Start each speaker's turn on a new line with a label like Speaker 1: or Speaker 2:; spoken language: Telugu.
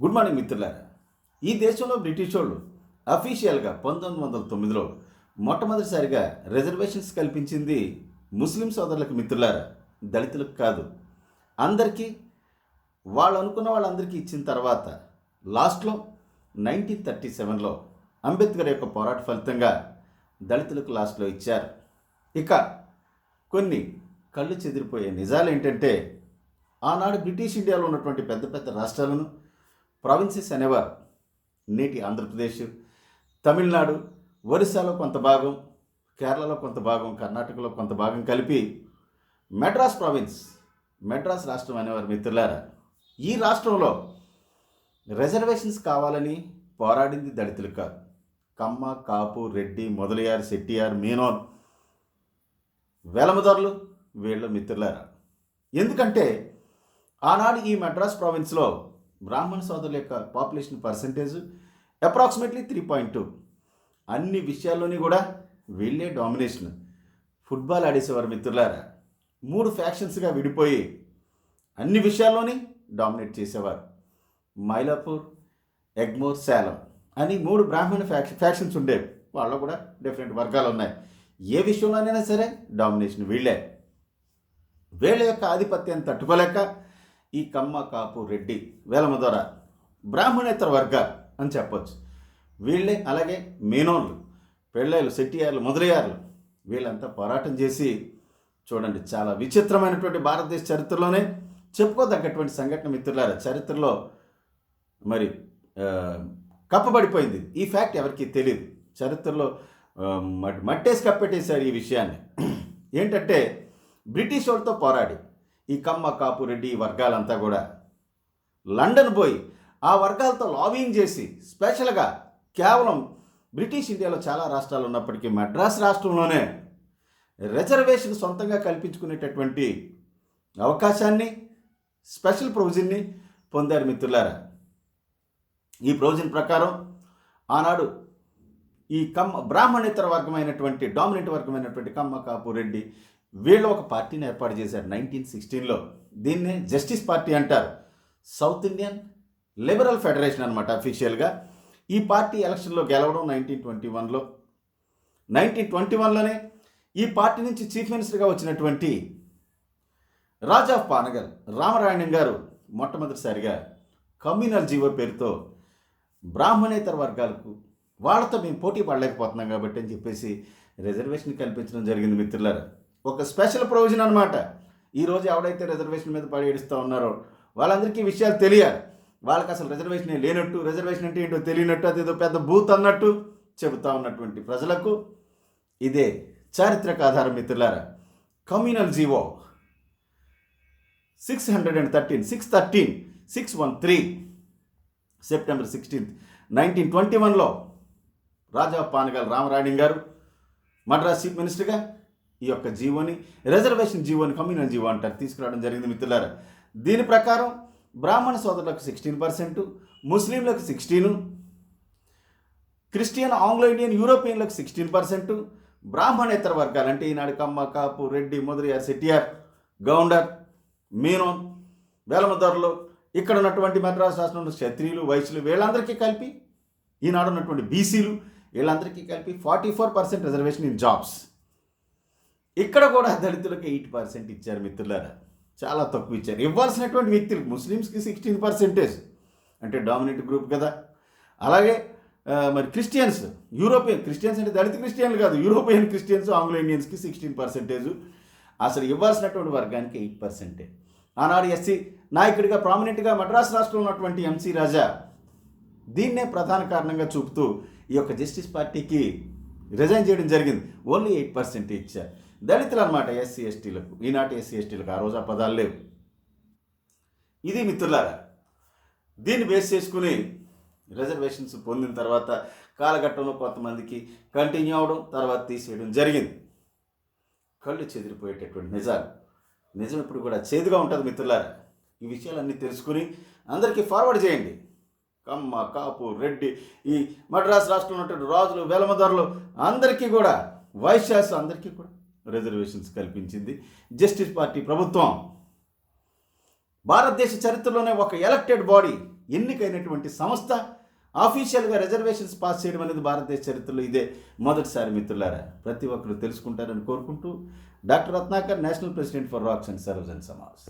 Speaker 1: గుడ్ మార్నింగ్ మిత్రులారా. ఈ దేశంలో బ్రిటిష్ వాళ్ళు అఫీషియల్గా పంతొమ్మిది వందల తొమ్మిదిలో మొట్టమొదటిసారిగా రిజర్వేషన్స్ కల్పించింది ముస్లిం సోదరులకు మిత్రులారా. దళితులకు కాదు. అందరికీ వాళ్ళు అనుకున్న వాళ్ళందరికీ ఇచ్చిన తర్వాత లాస్ట్లో నైన్టీన్ థర్టీ సెవెన్లో అంబేద్కర్ యొక్క పోరాట ఫలితంగా దళితులకు లాస్ట్లో ఇచ్చారు. ఇక కొన్ని కళ్ళు చెదిరిపోయే నిజాలు ఏంటంటే ఆనాడు బ్రిటిష్ ఇండియాలో ఉన్నటువంటి పెద్ద పెద్ద రాష్ట్రాలను ప్రావిన్సెస్ అనేవారు. నేటి ఆంధ్రప్రదేశ్ తమిళనాడు ఒరిస్సాలో కొంత భాగం కేరళలో కొంత భాగం కర్ణాటకలో కొంత భాగం కలిపి మెడ్రాస్ ప్రావిన్స్ మెడ్రాస్ రాష్ట్రం అనేవారు మిత్రులారా. ఈ రాష్ట్రంలో రిజర్వేషన్స్ కావాలని పోరాడింది దళితులు కాదు. కమ్మ కాపు రెడ్డి మొదలయార్ శెట్టియార్ మీనోన్. వెలమదొరలు వీళ్ళ మిత్రులారా. ఎందుకంటే ఆనాడు ఈ మెడ్రాస్ ప్రావిన్స్లో బ్రాహ్మణ సోదరుల యొక్క population percentage approximately three point two. అన్ని విషయాల్లోని కూడా వీళ్ళే డామినేషన్. ఫుట్బాల్ ఆడేసేవారు మిత్రులారా మూడు ఫ్యాక్షన్స్గా విడిపోయి అన్ని విషయాల్లోని డామినేట్ చేసేవారు. మైలాపూర్ ఎగ్మోర్ శాలం అని మూడు బ్రాహ్మణ ఫ్యాక్ష ఫ్యాక్షన్స్ ఉండేవి వాళ్ళలో కూడా డిఫరెంట్ వర్గాలు ఉన్నాయి. ఏ విషయంలోనైనా సరే డామినేషన్ వీళ్ళే. వీళ్ళ యొక్క ఆధిపత్యాన్ని తట్టుకోలేక ఈ కమ్మ కాపు రెడ్డి వేలమదొర బ్రాహ్మణేతర వర్గ అని చెప్పొచ్చు. వీళ్ళే అలాగే మేనోళ్ళు పెళ్ళాళ్ళు సెట్టియార్లు మొదలయ్యార్లు. వీళ్ళంతా పోరాటం చేసి చూడండి చాలా విచిత్రమైనటువంటి భారతదేశ చరిత్రలోనే చెప్పుకోదగ్గటువంటి సంఘటన మిత్రులారా చరిత్రలో మరి కప్పబడిపోయింది. ఈ ఫ్యాక్ట్ ఎవరికీ తెలియదు చరిత్రలో మట్టేసి కప్పెట్టేశారు ఈ విషయాన్ని. ఏంటంటే బ్రిటిష్ వాళ్ళతో పోరాడి ఈ కమ్మ కాపు రెడ్డి వర్గాలంతా కూడా. లండన్ పోయి ఆ వర్గాలతో లాబింగ్ చేసి స్పెషల్గా కేవలం బ్రిటిష్ ఇండియాలో చాలా రాష్ట్రాలు ఉన్నప్పటికీ మద్రాస్ రాష్ట్రంలోనే రిజర్వేషన్ సొంతంగా కల్పించుకునేటటువంటి అవకాశాన్ని స్పెషల్ ప్రొవిజన్ని పొందారు మిత్రులారా. ఈ ప్రొవిజన్ ప్రకారం ఆనాడు ఈ కమ్మ బ్రాహ్మణేతర వర్గమైనటువంటి డామినెంట్ వర్గమైనటువంటి కమ్మ కాపు రెడ్డి వీళ్ళు ఒక పార్టీని ఏర్పాటు చేశారు నైన్టీన్ సిక్స్టీన్లో. దీన్నే జస్టిస్ పార్టీ అంటారు. సౌత్ ఇండియన్ లిబరల్ ఫెడరేషన్ అనమాట అఫీషియల్గా. ఈ పార్టీ ఎలక్షన్లో గెలవడం నైన్టీన్ ట్వంటీ వన్లో. నైన్టీన్ ట్వంటీ వన్లోనే ఈ పార్టీ నుంచి చీఫ్ మినిస్టర్గా వచ్చినటువంటి రాజా పానగర్ పానగల్ రామరాయణం గారు మొట్టమొదటిసారిగా కమ్యూనల్ జీవో పేరుతో బ్రాహ్మణేతర వర్గాలకు వాళ్ళతో మేము పోటీ పడలేకపోతున్నాం కాబట్టి అని చెప్పేసి రిజర్వేషన్ కల్పించడం జరిగింది మిత్రులారా. ఒక స్పెషల్ ప్రొవిజన్ అనమాట ఈరోజు ఎవడైతే రిజర్వేషన్ మీద పడి ఏడుస్తూ ఉన్నారో వాళ్ళందరికీ విషయాలు తెలియాలి. వాళ్ళకి అసలు రిజర్వేషన్ లేనట్టు రిజర్వేషన్ అంటే ఏంటో తెలియనట్టు అదేదో పెద్ద బూత్ అన్నట్టు చెబుతా ఉన్నటువంటి ప్రజలకు ఇదే చారిత్రక ఆధారం మిత్రులారా. Communal GO six hundred and thirteen six thirteen six one three September sixteenth nineteen twenty వన్లో రాజా పానగల్ రామరాయణం గారు మద్రాస్ చీఫ్ మినిస్టర్గా ఈ యొక్క జీవోని రిజర్వేషన్ జీవోని కమ్యూనల్ జీవో అంటారు తీసుకురావడం జరిగింది మిత్రులారా. దీని ప్రకారం బ్రాహ్మణ సోదరులకు సిక్స్టీన్ పర్సెంట్ ముస్లింలకు సిక్స్టీను క్రిస్టియన్ ఆంగ్లో ఇండియన్ యూరోపియన్లకు సిక్స్టీన్ పర్సెంట్ బ్రాహ్మణేతర వర్గాలు అంటే ఈనాడు కమ్మ కాపు రెడ్డి మొదలయ్యారు సెట్టియార్ గౌండర్ మీనోన్ వేలమదొరలు ఇక్కడ ఉన్నటువంటి మద్రాసు రాష్ట్రంలో క్షత్రియులు వైశ్యులు వీళ్ళందరికీ కలిపి ఈనాడు ఉన్నటువంటి బీసీలు వీళ్ళందరికీ కలిపి forty four percent reservation in jobs ఇక్కడ కూడా దళితులకు ఎయిట్ పర్సెంట్ ఇచ్చారు మిత్రులారా. చాలా తక్కువ ఇచ్చారు. ఇవ్వాల్సినటువంటి వ్యక్తులు ముస్లిమ్స్కి సిక్స్టీన్ పర్సెంటేజ్. అంటే డామినేట్ గ్రూప్ కదా. అలాగే మరి క్రిస్టియన్స్ యూరోపియన్ క్రిస్టియన్స్ అంటే దళిత క్రిస్టియన్లు కాదు యూరోపియన్ క్రిస్టియన్స్ ఆంగ్లో ఇండియన్స్కి సిక్స్టీన్ పర్సెంటేజ్. అసలు ఇవ్వాల్సినటువంటి వర్గానికి ఎయిట్ పర్సెంటే. ఆనాడు ఎస్సీ నాయకుడిగా ప్రామినెంట్గా మద్రాసు రాష్ట్రంలో ఉన్నటువంటి ఎంసీ రాజా దీన్నే ప్రధాన కారణంగా చూపుతూ ఈ యొక్క జస్టిస్ పార్టీకి రిజైన్ చేయడం జరిగింది. ఓన్లీ ఎయిట్ పర్సెంట్ ఇచ్చారు. దళితులు అనమాట ఎస్సీ ఎస్టీలకు. ఈనాటి ఎస్సీ ఎస్టీలకు ఆ రోజు ఆ పదాలు లేవు. ఇది మిత్రులారా దీన్ని బేస్ చేసుకుని రిజర్వేషన్స్ పొందిన తర్వాత కాలఘట్టంలో కొంతమందికి కంటిన్యూ అవడం తర్వాత తీసేయడం జరిగింది. కళ్ళు చెదిరిపోయేటటువంటి నిజాలు. నిజం ఇప్పుడు కూడా చేదుగా ఉంటుంది మిత్రులారా. ఈ విషయాలన్నీ తెలుసుకుని అందరికీ ఫార్వర్డ్ చేయండి. కమ్మ కాపు రెడ్డి ఈ మద్రాసు రాష్ట్రంలో ఉన్నటువంటి రాజులు వేలమదారులు అందరికీ కూడా వైశ్యాస్ అందరికీ కూడా రిజర్వేషన్స్ కల్పించింది. జస్టిస్ పార్టీ ప్రభుత్వం భారతదేశ చరిత్రలోనే ఒక ఎలక్టెడ్ బాడీ ఎన్నికైనటువంటి సంస్థ ఆఫీషియల్గా రిజర్వేషన్స్ పాస్ చేయడం అనేది భారతదేశ చరిత్రలో ఇదే. మొదటిసారి మిత్రులారా ప్రతి ఒక్కరు తెలుసుకుంటారని కోరుకుంటూ doctor Ratnakar national president for rocks and serves and Samaj